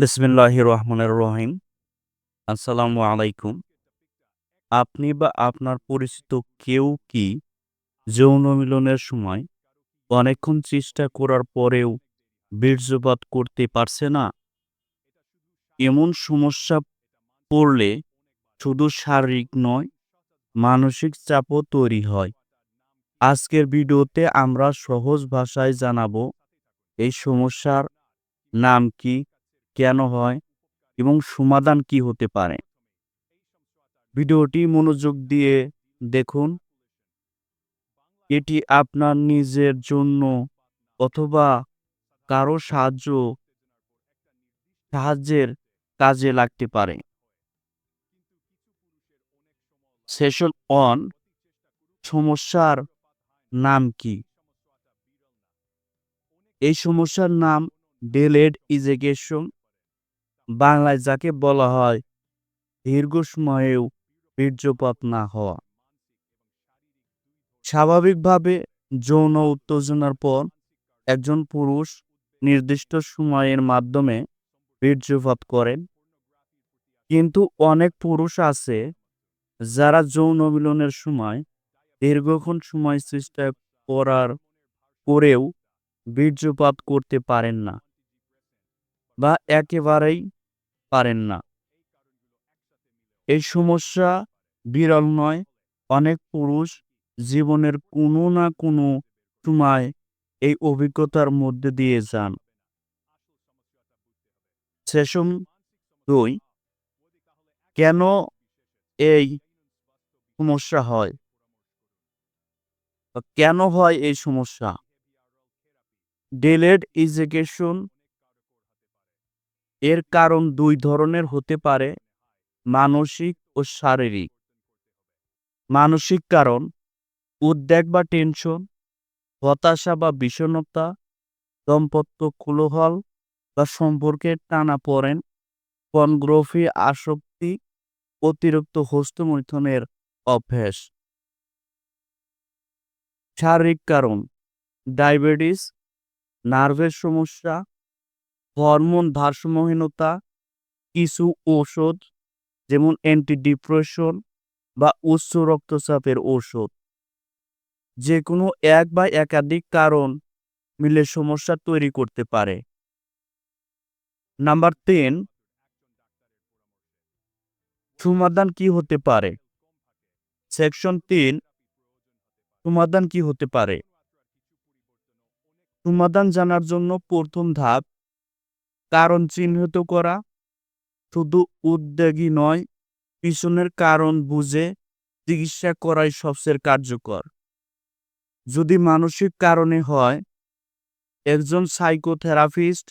বিসমিল্লাহ রহমানের রহিম। আসসালামু আলাইকুম। আপনি বা আপনার পরিচিত কেউ কি যৌন মিলনের সময় অনেকক্ষণ চেষ্টা করার পরেও বীর্যপাত করতে পারছে না? এমন সমস্যা পড়লে শুধু শারীরিক নয়, মানসিক চাপও তৈরি হয়। আজকের ভিডিওতে আমরা সহজ ভাষায় জানাব, এই সমস্যার নাম কি? কেন হয় এবং সমাধান কি হতে পারে? ভিডিওটি মনোযোগ দিয়ে দেখুন। এটি আপনার নিজের জন্য অথবা কারও সাহায্য সাহায্যের কাজে লাগতে পারে। সেশন অন সমস্যার নাম কি? এই সমস্যার নাম ডেলেড ইজেকেশন বাংলায় যাকে বলা হয় দীর্ঘ সময়েও বীর্যপাত না হওয়া। স্বাভাবিকভাবে যৌন উত্তেজনার পর একজন পুরুষ নির্দিষ্ট সময়ের মাধ্যমে বীর্যপাত করেন। কিন্তু অনেক পুরুষ আছে যারা যৌন মিলনের সময় দীর্ঘক্ষণ সময় চেষ্টা করার পরেও বীর্যপাত করতে পারেন না বা একেবারেই পারেন না। এই সমস্যা বিরল নয়। অনেক পুরুষ জীবনের কোনো না কোনো সময় এই অভিজ্ঞতার মধ্যে দিয়ে যান। সেশন দুই, কেন এই সমস্যা হয়? কেন হয় এই সমস্যা? ডেলেড ইজেকেশন এর কারণ দুই ধরনের হতে পারে, মানসিক ও শারীরিক। মানসিক কারণ, উদ্বেগ বা টেনশন, হতাশা বা বিষণ্ণতা, দম্পত্য কুলহল বা সম্পর্কের টানা পড়েন, পনগ্রফি, আসক্তি, অতিরিক্ত হস্তমৈথনের অভ্যাস। শারীরিক কারণ, ডায়াবেটিস, নার্ভের সমস্যা হরমোন ভারসাম্যহীনতা, কিছু ঔষধ, যেমন অ্যান্টিডিপ্রেশন বা উচ্চ রক্তচাপের ঔষধ। যে কোনো এক বা একাধিক কারণ মিলে সমস্যা তৈরি করতে পারে। নাম্বার তিন, সমাধান কি হতে পারে? সেকশন তিন, সমাধান কি হতে পারে? সমাধান জানার জন্য প্রথম ধাপ কারণ চিহ্নিত করা। শুধু উদ্বেগী নয়, পিছনের কারণ বুঝে চিকিৎসা করাই সবচেয়ে কার্যকর। যদি মানসিক কারণে হয়, একজন সাইকোথেরাপিস্ট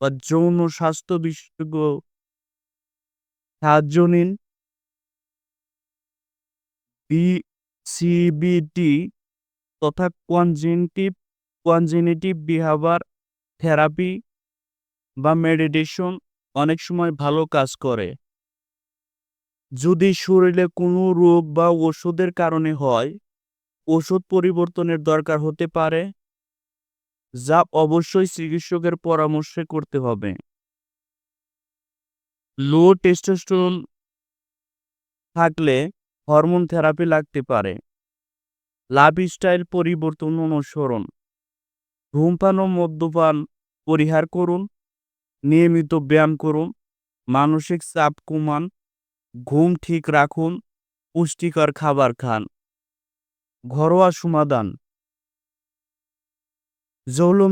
বা যৌন স্বাস্থ্য বিশেষজ্ঞ সাহায্য নিন। বিসিবিটি তথা কনজেনিটিভ কনজেনিটিভ বিহেভার থেরাপি বা মেডিটেশন অনেক সময় ভালো কাজ করে। যদি শরীরে কোনো রোগ বা ওষুধের কারণে হয়, ওষুধ পরিবর্তনের দরকার হতে পারে, যা অবশ্যই চিকিৎসকের পরামর্শে করতে হবে। লো টেস্টোস্টেরন থাকলে হরমোন থেরাপি লাগতে পারে। লাইফস্টাইল পরিবর্তন অনুসরণ। ধূমপান ও মদ্যপান পরিহার করুন। নিয়মিত ব্যায়াম করুন, মানসিক চাপ কমান, ঘুম ঠিক রাখুন, পুষ্টিকর খাবার খান। ঘরোয়া সমাধান।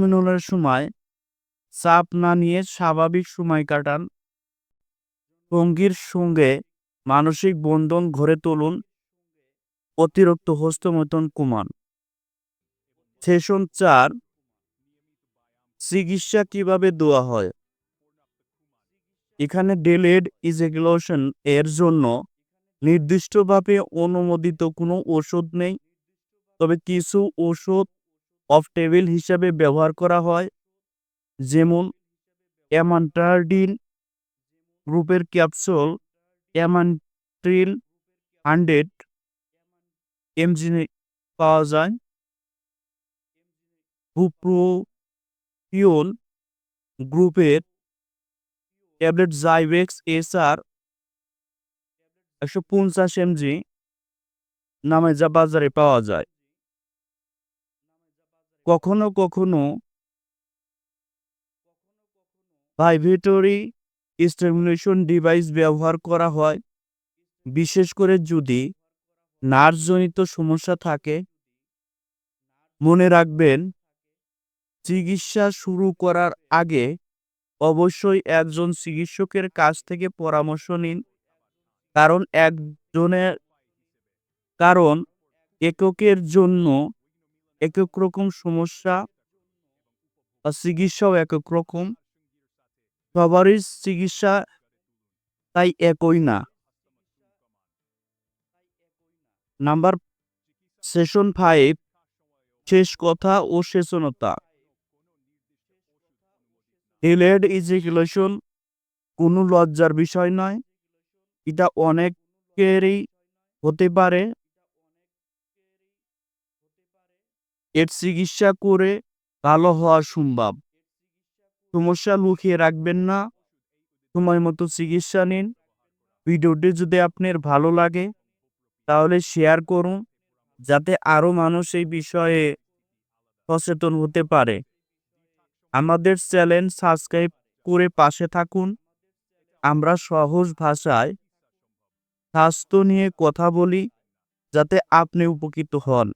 মিলনের সময় চাপ না নিয়ে স্বাভাবিক সময় কাটান। সঙ্গীর সঙ্গে মানসিক বন্ধন গড়ে তুলুন। অতিরিক্ত হস্তমৈথুন কমান। সেশন চার, চিকিৎসা কীভাবে দেওয়া হয়? এখানে ডেলেড ইজেগুলেশন এর জন্য নির্দিষ্টভাবে অনুমোদিত কোনো ওষুধ নেই। তবে কিছু ওষুধ অফ টেবিল হিসাবে ব্যবহার করা হয়, যেমন অ্যামান্টারডিন গ্রুপের ক্যাপসুল অ্যামান্ট্রিল হান্ড্রেড এমজি পাওয়া যায়। বুপ্রোপিওন গ্রুপের ট্যাবলেট জাইভেক্স এসআর একশো পঞ্চাশ এমজি নামে যা বাজারে পাওয়া যায়। কখনো কখনো ভাইব্রেটরি স্টিমুলেশন ডিভাইস ব্যবহার করা হয়। বিশেষ করে যদি নার্ভজনিত সমস্যা থাকে, মনে রাখবেন, চিকিৎসা শুরু করার আগে অবশ্যই একজন চিকিৎসকের কাছ থেকে পরামর্শ নিন। কারণ একজনের কারণ এককের জন্য একক রকম সমস্যা চিকিৎসাও একক রকম। সবারই চিকিৎসা তাই একই না। নাম্বার সেশন ফাইভ শেষ কথা ও সচেতনতা ডিলেড ইজিকুলেশন কোনো লজ্জার বিষয় নয়। এটা অনেকেরই হতে পারে। এর চিকিৎসা করে ভালো হওয়া সম্ভব। সমস্যা লুকিয়ে রাখবেন না। সময় মতো চিকিৎসা নিন। ভিডিওটি যদি আপনার ভালো লাগে, তাহলে শেয়ার করুন, যাতে আরও মানুষ এই বিষয়ে সচেতন হতে পারে। আমাদের চ্যানেল সাবস্ক্রাইব করে পাশে থাকুন। আমরা সহজ ভাষায় স্বাস্থ্য নিয়ে কথা বলি, যাতে আপনি উপকৃত হন।